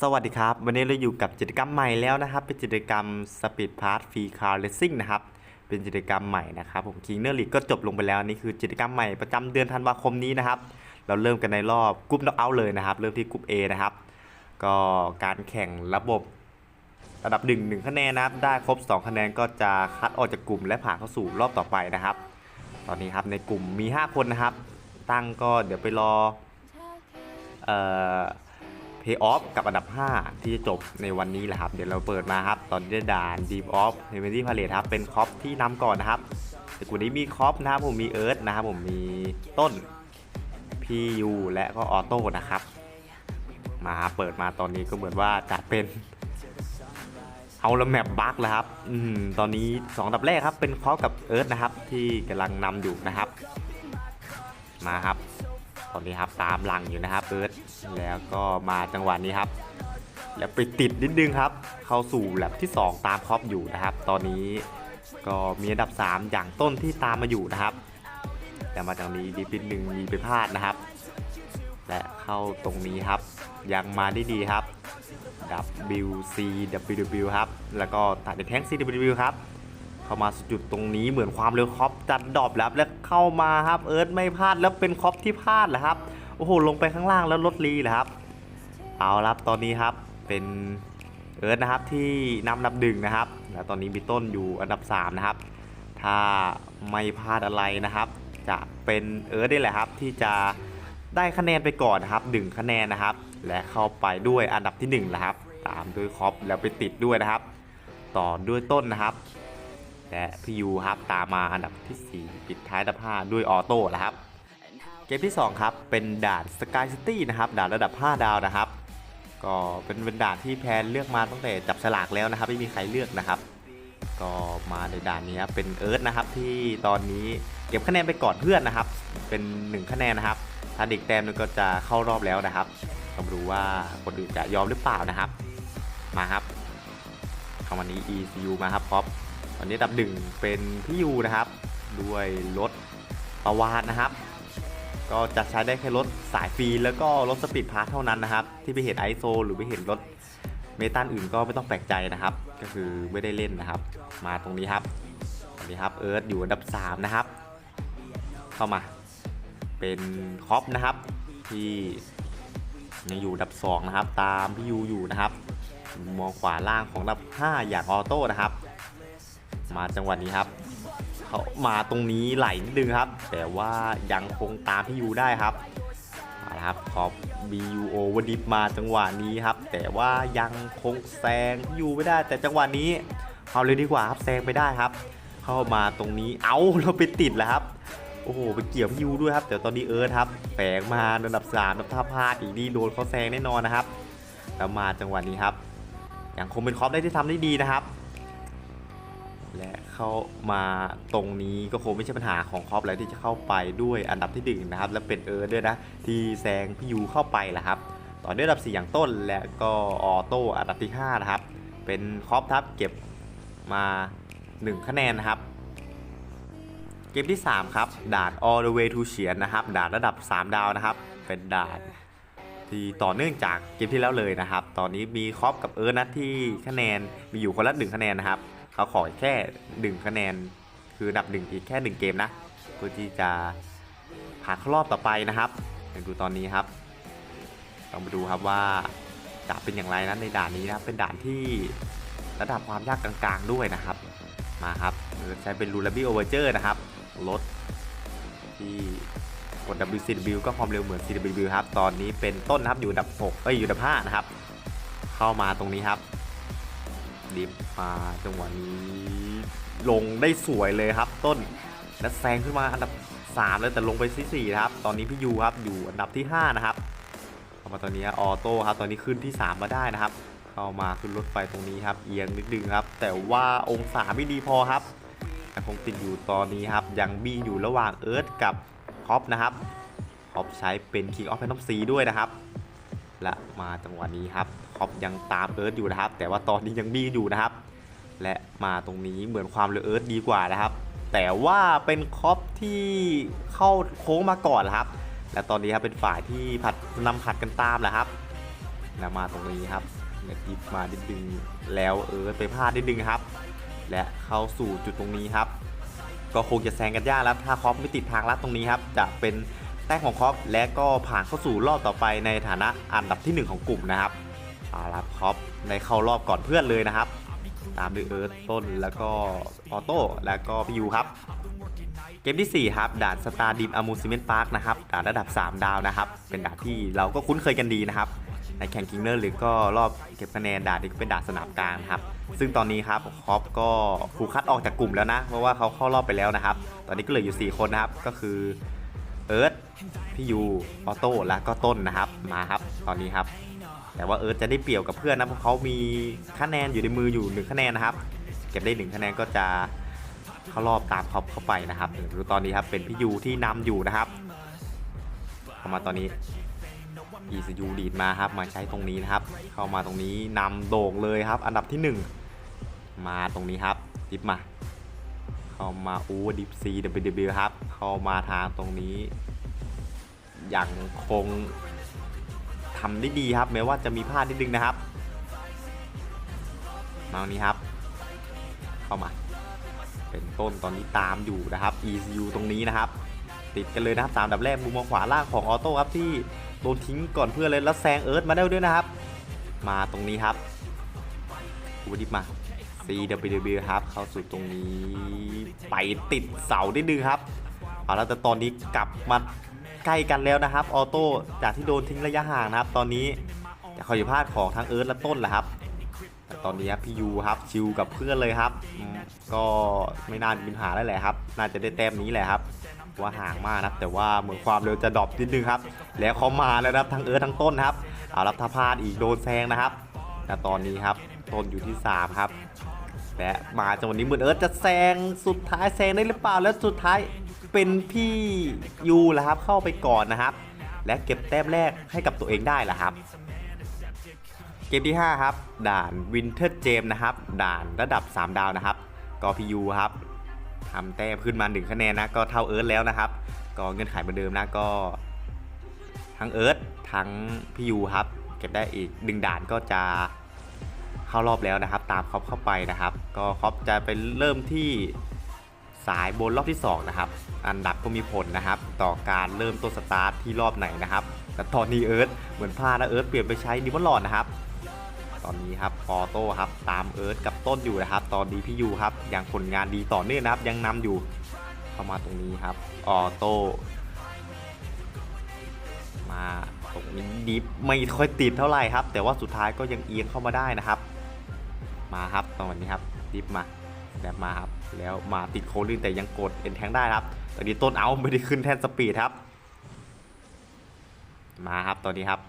สวัสดีครับ วันนี้เราอยู่กับกิจกรรมใหม่แล้วนะครับ เป็นกิจกรรม Speed Pass Free Car Racing นะครับ เป็นกิจกรรมใหม่นะครับ ผม King เนอร์ลีกก็จบลงไปแล้วนี่คือกิจกรรมใหม่ประจำเดือนธันวาคมนี้นะครับ เราเริ่มกันในรอบกรุ๊ปน็อกเอาท์เลยนะครับ เริ่มที่กรุ๊ป A นะครับ ก็การแข่งระบบระดับ 1 1คะแนนนะครับ ได้ครบ 2 คะแนนก็จะคัดออกจากกลุ่มและผ่านเข้าสู่รอบต่อไปนะครับ ตอนนี้ครับในกลุ่มมี 5 คนนะครับ ตั้งก็เดี๋ยวไปรอเอ่อ เพย์ออฟกับอันดับ 5 ที่จะจบในวันนี้แหละครับ เดี๋ยวเราเปิดมาครับ ตอนนี้ได้ด่านดีฟออฟเฮมิตี้พาเลทครับ เป็นคอปที่นำก่อนนะครับในกลุ่มนี้มีคอปนะครับผมมีเอิร์ธนะครับผมมีต้นพียูและก็ออโต้นะครับ มาเปิดมาตอนนี้ก็เหมือนว่าจะเป็นเอาละแมปบักแล้วครับ อืม ตอนนี้2อันดับแรกครับ เป็นคอปกับเอิร์ธนะครับ ที่กำลังนำอยู่นะครับ มาครับ ตอนนี้ครับตามหลังอยู่นะครับเอิร์ธแล้วก็มาจังหวะนี้ครับ แล้วไปติดนิดนึงครับ เข้าสู่แลบที่ 2 ตามครอปอยู่นะครับ ตอนนี้ก็มีอันดับ 3 อย่างต้นที่ตามมาอยู่นะครับ แต่มาจากนี้ดีปิดหนึ่งมีไปพลาดนะครับ และเข้าตรงนี้ครับ ยังมาได้ดีครับ WC WW ครับ แล้วก็ตัดในแท้ง CW ครับ เข้ามาสุดจุดตรงนี้เหมือนความเร็วคอปจัดดรอปแล้วแล้วเข้ามาครับเอิร์ธไม่พลาดแล้วเป็นคอปที่พลาดแหละครับโอ้โหลงไปข้างล่างแล้วลดลีแหละครับ เอาละครับตอนนี้ครับเป็นเอิร์ธนะครับที่นำอันดับหนึ่งนะครับ แล้วตอนนี้มีต้นอยู่อันดับ3นะครับถ้าไม่พลาดอะไรนะครับ จะเป็นเอิร์ธได้แหละครับที่จะได้คะแนนไปก่อนนะครับหนึ่งคะแนนนะครับ และเข้าไปด้วยอันดับที่1นะครับ ตามด้วยคอปแล้วไปติดด้วยนะครับ ต่อด้วยต้นนะครับ และพี่ยูครับตามมาอันดับที่ 4 ปิดท้ายอันดับ5ด้วยออโต้นะครับ เกมที่ 2 ครับ เป็นด่าน Sky City นะครับ ด่านระดับ 5 ดาวนะครับ ก็เป็นเป็นด่านที่แพนเลือกมาตั้งแต่จับฉลากแล้วนะครับ ไม่มีใครเลือกนะครับ ก็มาในด่านนี้ครับเป็นเอิร์ธนะครับที่ตอนนี้เก็บคะแนนไปก่อนเพื่อนนะครับ เป็น 1 คะแนนนะครับ ถ้าเด็กแต้มนึงก็จะเข้ารอบแล้วนะครับต้องดูว่าคนอื่นจะยอมหรือเปล่านะครับ มาครับเข้ามานี้ ECU มาครับป๊อป ตอนนี้ดับหนึ่งเป็นพี่ยูนะครับ ด้วยรถประวานนะครับ ก็จะใช้ได้แค่รถสายฟรีแล้วก็รถสปีดพาร์ทเท่านั้นนะครับ ที่ไปเห็นไอโซหรือไปเห็นรถเมตาอื่นก็ไม่ต้องแปลกใจนะครับ ก็คือไม่ได้เล่นนะครับ มาตรงนี้ครับตรงนี้ครับเอิร์ธอยู่อันดับ 3 นะครับ เข้ามา เป็นคอปนะครับ ที่ยังอยู่อันดับ 2 นะครับ ตามพี่ยูอยู่นะครับ มองขวาล่างของอันดับ 5 อย่างออโต้นะครับ มาจังหวะนี้ครับเขามาตรงนี้ไหลนิดนึงครับ แต่ว่ายังคงตามพี่ยูได้ครับเอาละครับขอบ BUO วันดิบมาจังหวะนี้ครับ แต่ว่ายังคงแซงยูไม่ได้ แต่จังหวะนี้เอาเลยดีกว่าครับแซงไปได้ครับ เข้ามาตรงนี้เอาเราไปติดแล้วครับโอ้โหไปเกี่ยวพี่ยูด้วยครับแต่ตอนนี้เอิร์ธครับแฝงมาอันดับ3อันดับท่าพลาดอีกนี่โดนเขาแซงแน่นอนนะครับแล้วมาจังหวะนี้ครับยังคงเป็นคอปได้ที่ทำได้ดีนะครับ เข้ามาตรงนี้ก็คงไม่ใช่ปัญหาของครอปแล้วที่จะเข้าไปด้วยอันดับที่หนึ่งนะครับ และเป็นเอิร์ธด้วยนะ ที่แซงพี่ยูเข้าไปแหละครับ ต่อด้วยอันดับ 4 อย่างต้นและก็ออโต้อันดับที่ 5 นะครับ เป็นครอปทับเก็บมา 1 คะแนนนะครับเกมที่ 3 ครับด่าน all the way to เฉียนนะครับด่านระดับ 3 ดาวนะครับ เป็นด่านที่ต่อเนื่องจากเกมที่แล้วเลยนะครับ ตอนนี้มีครอปกับเอิร์ธนะที่คะแนนมีอยู่คนละหนึ่งคะแนนนะครับ เขาขอแค่หนึ่งคะแนน คือดับหนึ่งอีกแค่หนึ่งเกมนะเพื่อที่จะผ่านเข้ารอบต่อไปนะครับดูตอนนี้ครับต้องมาดูครับว่าจะเป็นอย่างไรนะในด่านนี้นะเป็นด่านที่ระดับความยากกลางๆด้วยนะครับ มาครับใช้เป็นรูลาบี้โอเวอร์เจอร์นะครับรถที่กด WCW ก็ความเร็วเหมือน CW ครับ ตอนนี้เป็นต้นนะครับอยู่ดับ 6 เอ้ย อยู่ดับ 5 นะครับ เข้ามาตรงนี้ครับ ดิฟมาจังหวะนี้ลงได้สวยเลยครับต้นและแซงขึ้นมาอันดับ 3 เลยแต่ลงไปที่4นะครับ ตอนนี้พี่ยูครับอยู่อันดับที่ 5 นะครับเข้ามาตอนนี้ออโต้ครับ ตอนนี้ขึ้นที่ 3 มาได้นะครับ เข้ามาขึ้นรถไฟตรงนี้ครับ เอียงนิดนึงครับ แต่ว่าองศาไม่ดีพอครับยังคงติดอยู่ตอนนี้ครับ ยังบีอยู่ระหว่างเอิร์ธกับคอปนะครับคอปใช้เป็น King of Phantom C ด้วยนะครับ และมาจังหวะนี้ครับ คอปยังตามเอิร์ธอยู่นะครับ แต่ว่าตอนนี้ยังบีอยู่นะครับ และมาตรงนี้เหมือนความเร็วเอิร์ธดีกว่านะครับ แต่ว่าเป็นคอปที่เข้าโค้งมาก่อนนะครับ และตอนนี้ครับเป็นฝ่ายที่ผัดนำผัดกันตามแหละครับแล้วมาตรงนี้ครับแล้วดิฟมาดิดดึงแล้วเออไปพลาดดิดดึงครับ และเข้าสู่จุดตรงนี้ครับ ก็คงจะแซงกันยากแล้วถ้าคอปไม่ติดทางลัดตรงนี้ครับจะเป็นแต้มของคอปและก็ผ่านเข้าสู่รอบต่อไปในฐานะอันดับที่หนึ่งของกลุ่มนะครับ เอาละคอปในเข้ารอบก่อนเพื่อนเลยนะครับ ตามด้วยเอิร์ธต้นแล้วก็ออโต้แล้วก็พี่ยูครับ เกมที่ 4 ครับด่านสตาร์ดิมอมูซิเมนต์พาร์คนะครับด่านระดับ 3 ดาวนะครับ เป็นด่านที่เราก็คุ้นเคยกันดีนะครับในแข่งคิงเลอร์หรือก็รอบเก็บคะแนนด่านนี้ก็เป็นด่านสนามกลางครับ ซึ่งตอนนี้ครับคอปก็ถูกคัดออกจากกลุ่มแล้วนะ เพราะว่าเขาเข้ารอบไปแล้วนะครับ ตอนนี้ก็เหลืออยู่ 4 คนนะครับ ก็คือเอิร์ธพี่ยูออโต้แล้วก็ต้นนะครับ มาครับ ตอนนี้ครับ แต่ว่าเอิร์ธจะได้เปรียบกับเพื่อนนะเพราะเขามีคะแนนอยู่ในมืออยู่1คะแนนนะครับ เก็บได้1คะแนนก็จะเข้ารอบตามเขาเข้าไปนะครับดูตอนนี้ครับเป็นพี่ยูที่นำอยู่นะครับเข้ามาตอนนี้อีซยูดีดมาครับมาใช้ตรงนี้นะครับ เข้ามาตรงนี้นำโด่งเลยครับ อันดับที่ 1 มาตรงนี้ครับดิฟมา เข้ามาอูดิฟซีดับเบิลครับ เข้ามาทางตรงนี้ยังคง ทำได้ดีครับแม้ว่าจะมีพลาดนิดนึงนะครับมาตรงนี้ครับ เข้ามา เป็นต้นตอนนี้ตามอยู่นะครับ ECU ตรงนี้นะครับ ติดกันเลยนะครับสามดับแรกมุมมองขวาล่างของออโต้ครับที่โดนทิ้งก่อนเพื่อนเลยแล้วแซงเอิร์ธมาได้ด้วยนะครับ มาตรงนี้ครับอูดิบมา CWW ครับ เข้าสู่ตรงนี้ ไปติดเสาได้ดึงครับเอาแล้วแต่ตอนนี้กลับมา ใกล้กันแล้วนะครับออโต้จากที่โดนทิ้งระยะห่างนะครับ ตอนนี้แต่ขออยู่พลาดของทั้งเอิร์ธและต้นแหละครับแต่ตอนนี้พี่ยูครับชิวกับเพื่อนเลยครับ ก็ไม่น่ามีปัญหาแล้แหละครับ น่าจะได้แต้มนี้แหละครับ ว่าห่างมากนะครับแต่ว่าเหมือนความเร็วจะดรอปนิดนึงครับ แล้วเขามาแล้วครับทั้งเอิร์ธทั้งต้นครับเอารับทาพาดอีกโดนแซงนะครับแต่ตอนนี้ครับต้นอยู่ที่ 3 ครับและมาจังหวะนี้เหมือนเอิร์ธจะแซงสุดท้ายแซงได้หรือเปล่าแล้วสุดท้าย เป็นพี่ยูแหละครับเข้าไปก่อนนะครับ และเก็บแต้มแรกให้กับตัวเองได้แหละครับ เกมที่ 5 ครับ ด่านวินเทอร์เจมนะครับ ด่านระดับ 3 ดาวนะครับก็พียูครับทำแต้มขึ้นมา 1 คะแนนนะก็เท่าเอิร์ธแล้วนะครับ ก็เงื่อนไขเหมือนเดิมนะก็ ทั้งเอิร์ธทั้งพียูครับ เก็บได้อีกดึงด่านก็จะเข้ารอบแล้วนะครับ ตามคอปเข้าไปนะครับ ก็คอปจะไปเริ่มที่ สายบนรอบที่ 2 นะครับ อันดับก็มีผลนะครับ ต่อการเริ่มต้นสตาร์ทที่รอบไหนนะครับ แต่ตอนนี้เอิร์ธเหมือนพลาดนะเอิร์ธเปลี่ยนไปใช้ดิมอนลอดนะครับ ตอนนี้ครับออโต้ครับตามเอิร์ธกับต้นอยู่นะครับ ตอนนี้พี่ยูครับยังผลงานดีต่อเนื่องนะครับ ยังนำอยู่เข้ามาตรงนี้ครับออโต้มาตรงนี้ดิฟไม่ค่อยติดเท่าไหร่ครับ แต่ว่าสุดท้ายก็ยังเอียงเข้ามาได้นะครับ มาครับตอนนี้ครับดิฟมา แบบมาครับแล้วมาติดโคลื่นแต่ยังกดเอ็นแทงได้ครับ ตอนนี้ต้นเอาไม่ได้ขึ้นแทนสปีดครับ มาครับตอนนี้ครับ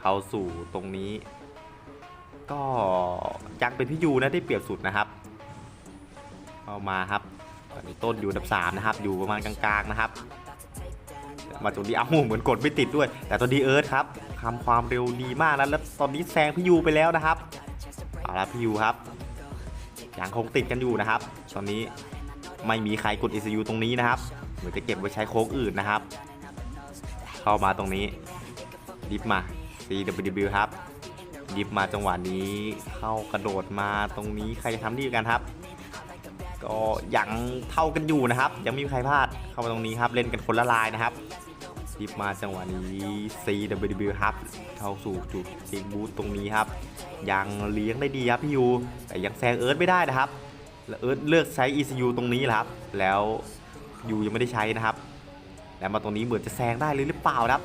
เข้าสู่ตรงนี้ ก็ยังเป็นพี่ยูนะได้เปรียบสุดนะครับเอามาครับตอนนี้ต้นอยู่ดับสามนะครับ อยู่ประมาณกลางๆนะครับ มาตรงนี้เอาเหมือนกดไม่ติดด้วย แต่ตอนนี้เอิร์ธครับทำความเร็วดีมากนะแล้วตอนนี้แซงพี่ยูไปแล้วนะครับเอาละพี่ยูครับ ยังคงติดกันอยู่นะครับ ตอนนี้ไม่มีใครกด ECU ตรงนี้นะครับเหมือนจะเก็บไว้ใช้โค้งอื่นนะครับ เข้ามาตรงนี้ดิฟมา CWW ครับ ดิฟมาจังหวะนี้เข้ากระโดดมาตรงนี้ใครจะทำดีกันครับ ก็ยังเท่ากันอยู่นะครับ ยังไม่มีใครพลาดเข้ามาตรงนี้ครับเล่นกันคนละลายนะครับ ดิฟมาจังหวะนี้ CWW ครับ เข้าสู่จุดเอกบูธตรงนี้ครับ ยังเลี้ยงได้ดีครับพี่ยูแต่ยังแซงเอิร์ธไม่ได้นะครับแล้วเอิร์ธเลือกใช้ ECU ตรงนี้แหละครับ แล้วยูยังไม่ได้ใช้นะครับ แล้วมาตรงนี้เหมือนจะแซงได้เลยหรือเปล่านะครับ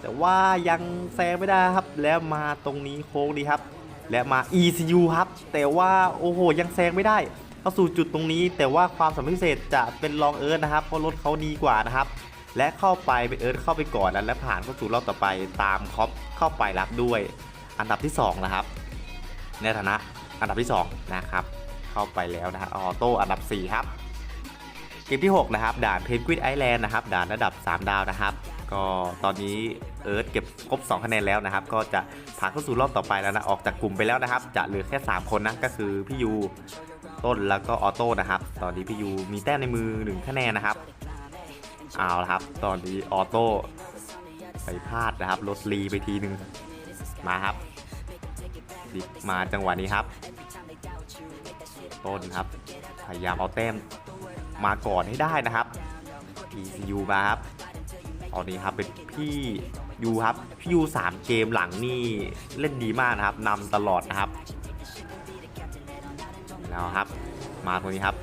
แต่ว่ายังแซงไม่ได้ครับ แล้วมาตรงนี้โค้งดีครับ และมา ECU ครับ แต่ว่าโอ้โหยังแซงไม่ได้เข้าสู่จุดตรงนี้ แต่ว่าความสามารถพิเศษจะเป็นรองเอิร์ธนะครับเพราะรถเขาดีกว่านะครับ และเข้าไปเป็นเอิร์ธเข้าไปก่อนแล้วและผ่านเข้าสู่รอบต่อไปตามคอปเข้าไปรับด้วย อันดับที่2นะครับในฐานะอันดับที่2นะครับเข้าไปแล้วนะฮะออโต้อันดับ 4 ครับ เกมที่ 6 นะครับ ด่านเพนกวินไอแลนด์นะครับ ด่านระดับ 3 ดาวนะครับ ก็ตอนนี้เอิร์ธเก็บครบ 2 คะแนนแล้วนะครับ ก็จะผ่านเข้าสู่รอบต่อไปแล้วนะ ออกจากกลุ่มไปแล้วนะครับ จะเหลือแค่ 3 คนนะ ก็คือพี่ยู ต้นแล้วก็ออโต้นะครับ ตอนนี้พี่ยูมีแต้มในมือ 1 คะแนนนะครับ เอาละครับ ตอนนี้ออโต้ไปพลาดนะครับลดลีไปทีหนึ่งมาครับดิมาจังหวะนี้ครับ ต้นครับ พยายามเอาแต้มมาก่อนให้ได้นะครับ ECU มาครับ ตอนนี้ครับเป็นพี่ยูครับ พี่ยูสามเกมหลังนี่เล่นดีมากนะครับนำตลอดนะครับ แล้วครับ มาตรงนี้ครับ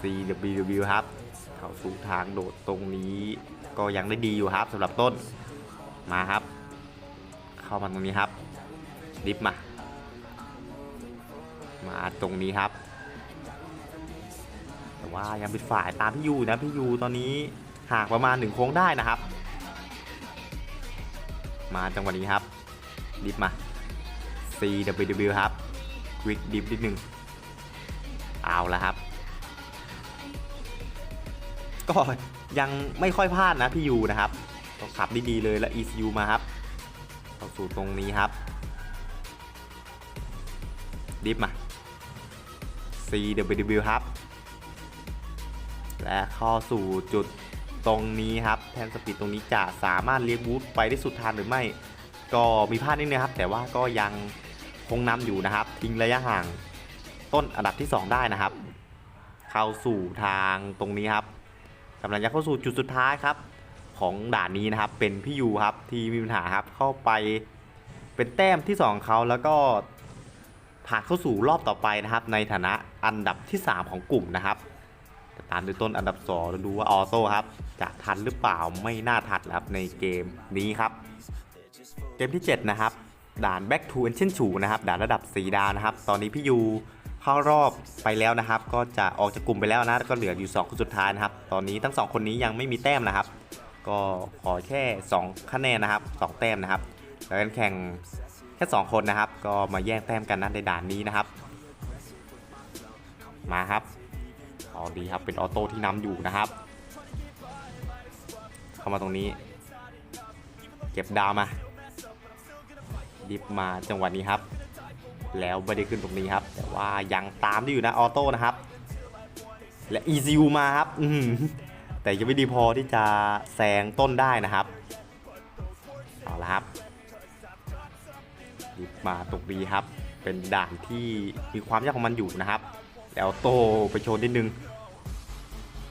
CWW ครับ เข้าสู่ทางโดดตรงนี้ ก็ยังได้ดีอยู่ครับสำหรับต้นมาครับ เข้ามาตรงนี้ครับดิฟมา มาตรงนี้ครับ แต่ว่ายังเป็นฝ่ายตามพี่ยูนะพี่ยูตอนนี้ห่างประมาณหนึ่งโค้งได้นะครับ มาจังหวะนี้ครับ ดิฟมา CWW ครับควิกดิฟนิดหนึ่งเอาละครับ ก็ยังไม่ค่อยพลาดนะพี่ยูนะครับต้องขับด้ดีเลยและ ECU มาครับเข้าสู่ตรงนี้ครับดิฟมา CWW ครับ และเข้าสู่จุดตรงนี้ครับแทนสปีดตรงนี้จะสามารถเลี้ยงบูทไปได้สุดทางหรือไม่ ก็มีพลาดนิดนึงครับ แต่ว่าก็ยังคงนำอยู่นะครับ ทิ้งระยะห่างต้นอันดับที่ 2 ได้นะครับ เข้าสู่ทางตรงนี้ครับ กำลังจะเข้าสู่จุดสุดท้ายครับ ของด่านนี้นะครับเป็นพี่ยูครับที่มีปัญหาครับเข้าไปเป็นแต้มที่2เขาแล้วก็ผ่านเข้าสู่รอบต่อไปนะครับ ในฐานะอันดับที่ 3 ของกลุ่มนะครับตามด้วยต้นอันดับ2แล้วดูว่าออโต้ครับจะทันหรือเปล่าไม่น่าทันครับในเกมนี้ครับเกมที่ 7 นะครับ ด่าน Back to Ancient ฉูนะครับด่านระดับ4ดาวนะครับ ตอนนี้พี่ยู เข้ารอบไปแล้วนะครับ ก็จะออกจากกลุ่มไปแล้วนะก็เหลืออยู่ 2 คนสุดท้ายนะครับ ตอนนี้ทั้ง 2 คนนี้ยังไม่มีแต้มนะครับ ก็ขอแค่ 2 คะแนนนะครับ 2 แต้มนะครับแล้วกันแข่งแค่ 2 คนนะครับ ก็มาแย่งแต้มกันนะในด่านนี้นะครับ มาครับอ๋อดีครับเป็นออโต้ที่นำอยู่นะครับ เข้ามาตรงนี้ เก็บดาวมาดิฟมาจังหวะนี้ครับ แล้วไม่ได้ขึ้นตรงนี้ครับ แต่ว่ายังตามได้อยู่นะออโต้นะครับ และ ECU มาครับแต่ยังไม่ดีพอที่จะแซงต้นได้นะครับเอาละครับดิฟมาตรงนี้ครับ เป็นด่านที่มีความยากของมันอยู่นะครับ แล้วโตไปโชว์นิดนึง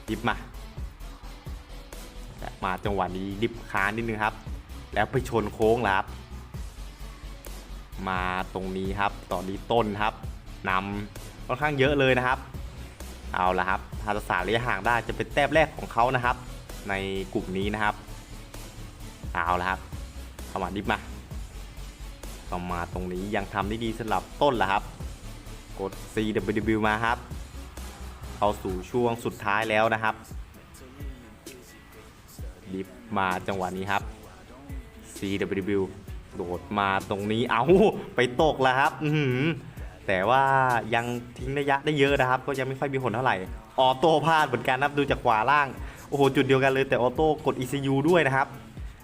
ดิฟมาและมาจังหวะนี้ดิฟค้านนิดนึงครับ แล้วไปชนโค้งแล้วครับ มาตรงนี้ครับ ตอนนี้ต้นครับนำค่อนข้างเยอะเลยนะครับ เอาละครับถ้าจะสาระยะห่างได้จะเป็นแต้มแรกของเขานะครับ ในกลุ่มนี้นะครับ เอาละครับเข้ามาดิฟมาเข้ามาตรงนี้ยังทำได้ดีสำหรับต้นละครับ กด CWW มาครับ เข้าสู่ช่วงสุดท้ายแล้วนะครับดิฟมาจังหวะนี้ครับ CWW โดดมาตรงนี้เอาไปตกแล้วครับอืแต่ว่ายังทิ้งระยะได้เยอะนะครับ ก็ยังไม่ค่อยมีผลเท่าไหร่ออโต้พลาดเหมือนกันนะครับดูจากขวาล่างโอ้โหจุดเดียวกันเลยแต่ออโต้กด ECU ด้วยนะครับ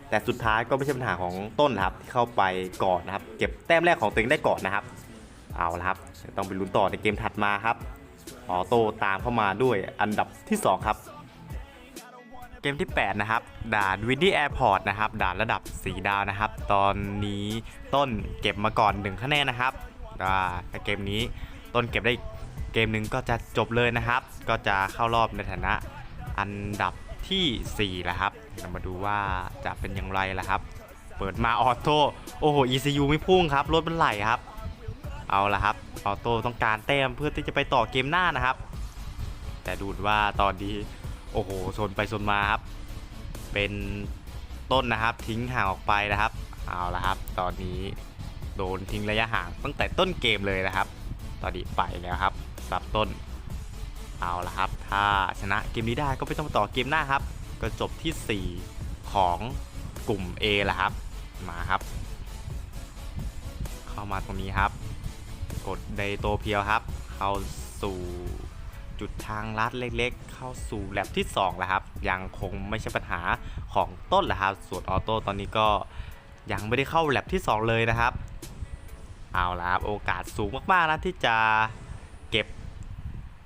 แต่สุดท้ายก็ไม่ใช่ปัญหาของต้นครับที่เข้าไปก่อนนะครับ เก็บแต้มแรกของตัวเองได้ก่อนนะครับ เอาละครับต้องไปลุ้นต่อในเกมถัดมาครับออโต้ตามเข้ามาด้วยอันดับที่ 2 ครับเกมที่ 8 นะครับ ด่านวินดี้แอร์พอร์ตนะครับ ด่านระดับ 4 ดาวนะครับ ตอนนี้ต้นเก็บมาก่อน1คะแนนนะครับอ่าถ้าเกมนี้ต้นเก็บได้เกมหนึ่งก็จะจบเลยนะครับ ก็จะเข้ารอบในฐานะอันดับทีสี่4แล้วครับเรามาดูว่าจะเป็นอย่างไรล่ะครับ เปิดมาออโต้โอ้โห ECU ไม่พุ่งครับรถมันไหลครับ เอาละครับออโต้ต้องการแต้มเพื่อที่จะไปต่อเกมหน้านะครับ แต่ดูดว่าตอนนี้โอ้โหชนไปชนมาครับ เป็นต้นนะครับทิ้งห่างออกไปนะครับ เอาละครับ ตอนนี้โดนทิ้งระยะห่างตั้งแต่ต้นเกมเลยนะครับ ตอนนี้ไปแล้วครับรับต้น เอาละครับ ถ้าชนะเกมนี้ได้ก็ไม่ต้องต่อเกมหน้าครับ ก็จบที่ 4 ของกลุ่ม A ละครับ มาครับ เข้ามาตรงนี้ครับ กดไดโตเพียวครับ เข้าสู่จุดทางลัดเล็กๆ เข้าสู่แลบที่2แล้วครับ ยังคงไม่ใช่ปัญหาของต้นแหละครับส่วนออโต้ตอนนี้ก็ ยังไม่ได้เข้าแลบที่ 2 เลยนะครับ เอาละครับโอกาสสูงมากๆนะที่จะเก็บ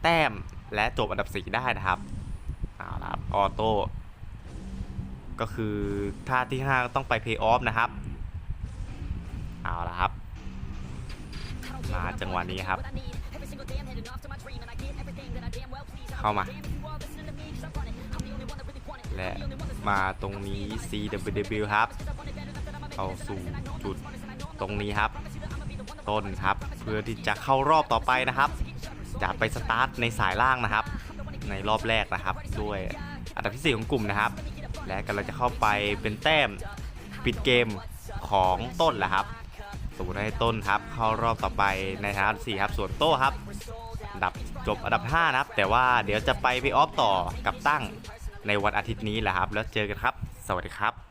แต้มและจบอันดับ 4 ได้นะครับเอาละครับออโต้ก็คือท่าที่ 5 ต้องไปเพย์ออฟนะครับ เอาละครับ มาจังหวะนี้ครับ เข้ามา และมาตรงนี้ CWW ครับ เข้าสู่จุดตรงนี้ครับ ต้นครับเพื่อที่จะเข้ารอบต่อไปนะครับจะไปสตาร์ทในสายล่างนะครับ ในรอบแรกนะครับ ด้วยอันดับที่4ของกลุ่มนะครับ และกำลังจะเข้าไปเป็นแต้มปิดเกมของต้นแหละครับสมมติให้ต้นครับเข้ารอบต่อไปในฐานะที่ครับส่วนโต้ครับดับจบอันดับ5นะครับ แต่ว่าเดี๋ยวจะไปพย์ออฟต่อกับตั้งในวันอาทิตย์นี้แหละครับ แล้วเจอกันครับ สวัสดีครับ